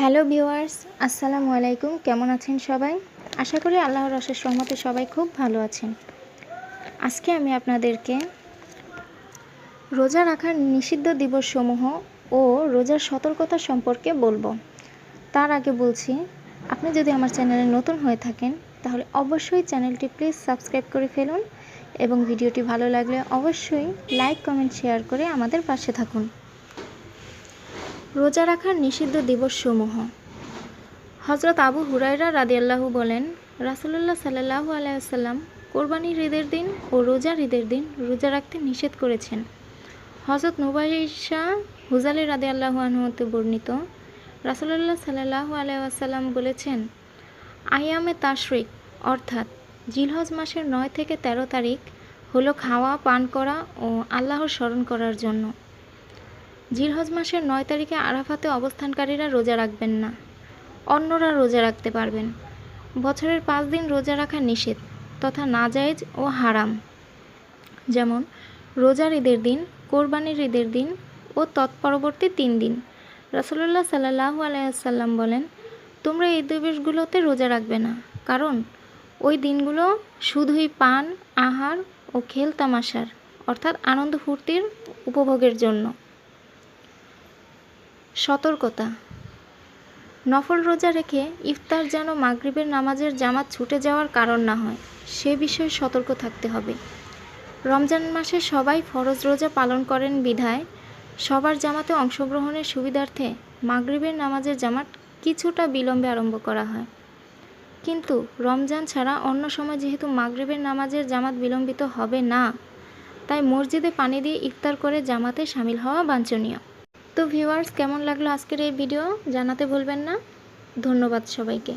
Hello viewers, আসসালামু আলাইকুম। কেমন আছেন সবাই? আশা করি আল্লাহর রসের সহমতে সবাই খুব ভালো আছেন। আজকে আমি আপনাদেরকে রোজা রাখার নিষিদ্ধ দিবসসমূহ ও রোজার সতর্কতা সম্পর্কে বলব। তার আগে বলছি, আপনি যদি আমার চ্যানেলে নতুন হয়ে থাকেন, তাহলে অবশ্যই চ্যানেলটি প্লিজ সাবস্ক্রাইব করে ফেলুন এবং ভিডিওটি ভালো লাগলে অবশ্যই লাইক, কমেন্ট, শেয়ার করে আমাদের পাশে থাকুন। রোজা রাখার নিষিদ্ধ দিবসসমূহ। হজরত আবু হুরাইরা রাদিয়াল্লাহু বলেন, রাসুলুল্লাহ সাল্লাহু আলাইসাল্লাম কোরবানির ঈদের দিন ও রোজার ঈদের দিন রোজা রাখতে নিষেধ করেছেন। হজরত নুবাইশা হুজালি রাদে আল্লাহু আনহতে বর্ণিত, রাসুলুল্লাহ সাল্লাহু আলাইসাল্লাম বলেছেন, আয়ামে তাশরিক অর্থাৎ জিলহজ মাসের নয় থেকে ১৩ তারিখ হলো খাওয়া, পান করা ও আল্লাহর স্মরণ করার জন্য। জিলহজ মাসের নয় তারিখে আরাফাতে অবস্থানকারীরা রোজা রাখবেন না। অন্যরা রোজা রাখতে পারবেন। বছরের পাঁচ দিন রোজা রাখা নিষেধ তথা নাজায়েজ ও হারাম। যেমন, রোজার ঈদের দিন, কোরবানির ঈদের দিন ও তৎপরবর্তী তিন দিন। রসল্লাহ সাল্লাহু আলাইসাল্লাম বলেন, তোমরা এই দিবসগুলোতে রোজা রাখবে না। কারণ, ওই দিনগুলো শুধুই পান, আহার ও খেল তামাশার অর্থাৎ আনন্দ ফুর্তির উপভোগের জন্য। সতর্কতা। নফল রোজা রেখে ইফতার যেন মাগরিবের নামাজের জামাত ছুটে যাওয়ার কারণ না হয়, সে বিষয়ে সতর্ক থাকতে হবে। রমজান মাসে সবাই ফরজ রোজা পালন করেন বিধায়, সবার জামাতে অংশগ্রহণের সুবিধার্থে মাগরিবের নামাজের জামাত কিছুটা বিলম্বে আরম্ভ করা হয়। কিন্তু রমজান ছাড়া অন্য সময় যেহেতু মাগরিবের নামাজের জামাত বিলম্বিত হবে না, তাই মসজিদে পানি দিয়ে ইফতার করে জামাতে সামিল হওয়া বাঞ্ছনীয়। তো ভিউয়ার্স কেমন লাগল আজকের এই ভিডিও জানাতে ভুলবেন না। ধন্যবাদ সবাইকে।